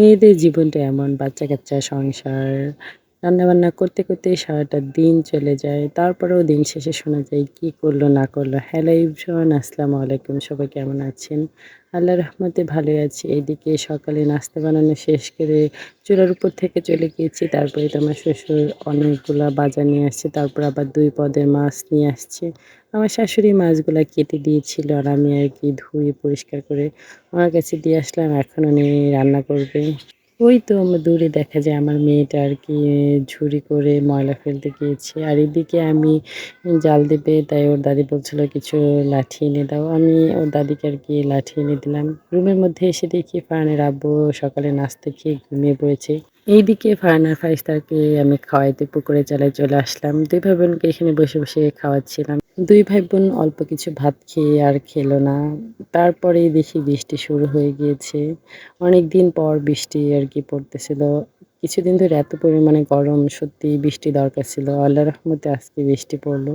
মেয়েদের জীবনটা এমন বাচ্চা কাচ্চা সংসার, রান্নাবান্না করতে করতে সারাটা দিন চলে যায়, তারপরেও দিন শেষে শোনা যায়, কি করল, না করল। হ্যালো ইভশন আসসালামু আলাইকুম, সবাই কেমন আছেন? আল্লাহ রহমতে ভালোই আছি। এইদিকে সকালে নাস্তা বানানো শেষ করে চুলার উপর থেকে চলে গিয়েছি। তারপরে তো আমার শ্বশুর অনেকগুলো বাজার নিয়ে আসছে। তারপর আবার দুই পদের মাছ নিয়ে আসছে। আমার শাশুড়ি মাছগুলা কেটে দিয়েছিল আর আমি আর কি ধুয়ে পরিষ্কার করে আমার কাছে দিয়ে আসলাম। এখনও উনি রান্না করবে। ওই তো আমার দূরে দেখা যায় আমার মেয়েটা আর কি ঝুড়ি করে ময়লা ফেলতে গিয়েছে। আর এদিকে আমি জাল দেবে, তাই ওর দাদি বলছিল কিছু লাঠি এনে দাও। আমি ওর দাদিকে আর কি লাঠি এনে দিলাম। রুমের মধ্যে এসে দেখি ফানের আব্বু সকালে নাচতে খেয়ে ঘুমিয়ে পড়েছে। এইদিকে ফারানার ফাইস্তারকে আমি খাওয়াইতে পুকুরে চালায় চলে আসলাম। দুই ভাই বোনকে এখানে বসে বসে খাওয়াচ্ছিলাম। দুই ভাই বোন অল্প কিছু ভাত খেয়ে আর খেলো না। তারপরেই দেখি বৃষ্টি শুরু হয়ে গিয়েছে। অনেক দিন পর বৃষ্টি আর কি পড়তেছিল। কিছুদিন ধরে এত পরিমাণে গরম, সত্যি বৃষ্টি দরকার ছিল। আল্লাহ রহমতে আজকে বৃষ্টি পড়ল।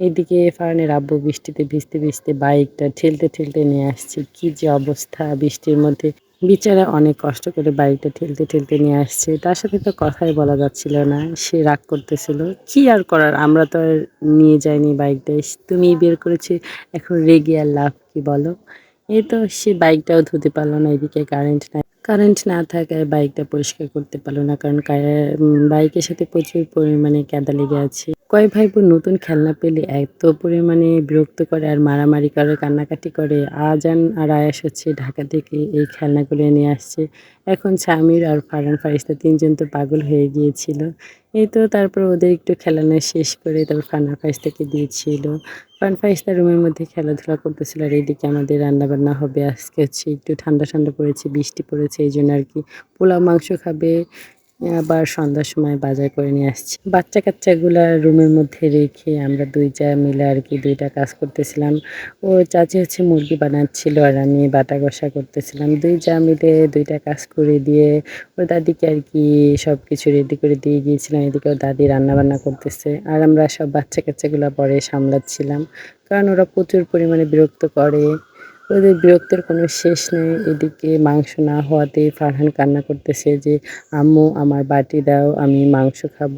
এইদিকে ফারানের আব্বু বৃষ্টিতে ভিজতে ভিজতে বাইকটা ঠেলতে ঠেলতে নিয়ে আসছে। কি যে অবস্থা বৃষ্টির মধ্যে। বিচারা অনেক কষ্ট করে বাইকটা ঠেলতে ঠেলতে নিয়ে আসছে। তার সাথে তো কথাই বলা যাচ্ছিল না, সে রাগ করতেছিল। কি আর করার? আমরা তো আর নিয়ে যাইনি বাইকটা। তুমি বের করেছি, এখন রেগে আর লাভ কি বলো? এই তো সে বাইকটাও ধুতে পারল না, এদিকে কারেন্ট নাই। কারেন্ট না থাকায় বাইকটা পরিষ্কার করতে পারল না, কারণ বাইকের সাথে প্রচুর পরিমাণে ক্যাদা লেগে আছে। কয় ভাই বোন নতুন খেলনা পেলে এত পরিমাণে বিরক্ত করে আর মারামারি করে, কান্নাকাটি করে। আজান আর আয়াস হচ্ছে ঢাকা থেকে এই খেলনাগুলো নিয়ে আসছে। এখন স্বামীর আর ফারান ফারিস্তা তিনজন তো পাগল হয়ে গিয়েছিল। এই তো তারপর ওদের একটু খেলানো শেষ করে তারপর ফানা ফাইস্তাকে দিয়েছিল। ফান ফাইস্তা রুমের মধ্যে খেলাধুলা করতেছিল আর এইদিকে আমাদের রান্নাবান্না হবে। আজকে হচ্ছে একটু ঠান্ডা ঠান্ডা পড়েছে, বৃষ্টি পড়েছে, এই জন্য আর কি পোলাও, মাংস খাবে আবার সন্ধ্যার সময় বাজার করে নিয়ে আসছি। বাচ্চা কাচ্চাগুলা রুমের মধ্যে রেখে আমরা দুই যা মিলে আর কি দুইটা কাজ করতেছিলাম। ও চাচি হচ্ছে মুরগি বানাচ্ছিল আর আমি বাটা কষা করতেছিলাম। দুই চা মিলে দুইটা কাজ করে দিয়ে ওর দাদিকে আর কি সব কিছু রেডি করে দিয়ে গিয়েছিলাম। এদিকে ওর দাদি রান্না বান্না করতেছে আর আমরা সব বাচ্চা কাচ্চাগুলো পরে সামলাচ্ছিলাম। কারণ ওরা প্রচুর পরিমাণে বিরক্ত করে। ওদের বিরক্তের কোনো শেষ নেই। এদিকে মাংস না হওয়াতে ফারহান কান্না করতেছে যে, আম্মু, আমার বাটি দাও, আমি মাংস খাব।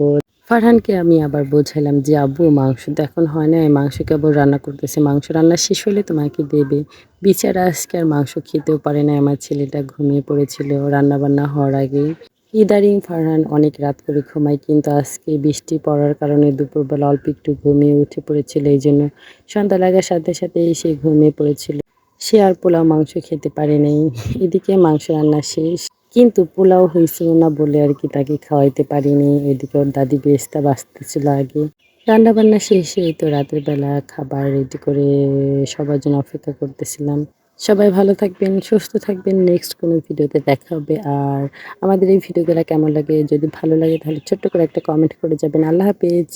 ফারহানকে আমি আবার বোঝাইলাম যে, আব্বু, মাংস তো এখন হয় না মাংস কেবল রান্না করতেছে। মাংস রান্না শেষ হলে তোমাকে দেবে। বিচারা আজকে আর মাংস খেতেও পারে না আমার ছেলেটা ঘুমিয়ে পড়েছিল রান্না বান্না হওয়ার আগেই। ইদারিং ফারহান অনেক রাত করে ঘুমায়, কিন্তু আজকে বৃষ্টি পড়ার কারণে দুপুরবেলা অল্প একটু ঘুমিয়ে উঠে পড়েছিল। এই জন্য সন্ধ্যা লাগার সাথে সাথে সে ঘুমিয়ে পড়েছিল। সে আর পোলাও মাংস খেতে পারে নাই। এদিকে মাংস রান্না শেষ। কিন্তু পোলাও হয়েছিল না বলে আর কি তাকে খাওয়াইতে পারিনি। এদিকে ওর দাদি বেস্তা বাঁচতেছিল আগে। রান্না বান্না শেষে তো রাতের বেলা খাবার রেডি করে সবার জন্য অপেক্ষা করতেছিলাম। সবাই ভালো থাকবেন, সুস্থ থাকবেন। নেক্সট কোনো ভিডিওতে দেখা হবে। আর আমাদের এই ভিডিওগুলো কেমন লাগে? যদি ভালো লাগে তাহলে ছোট্ট করে একটা কমেন্ট করে যাবেন। আল্লাহ হাফেজ।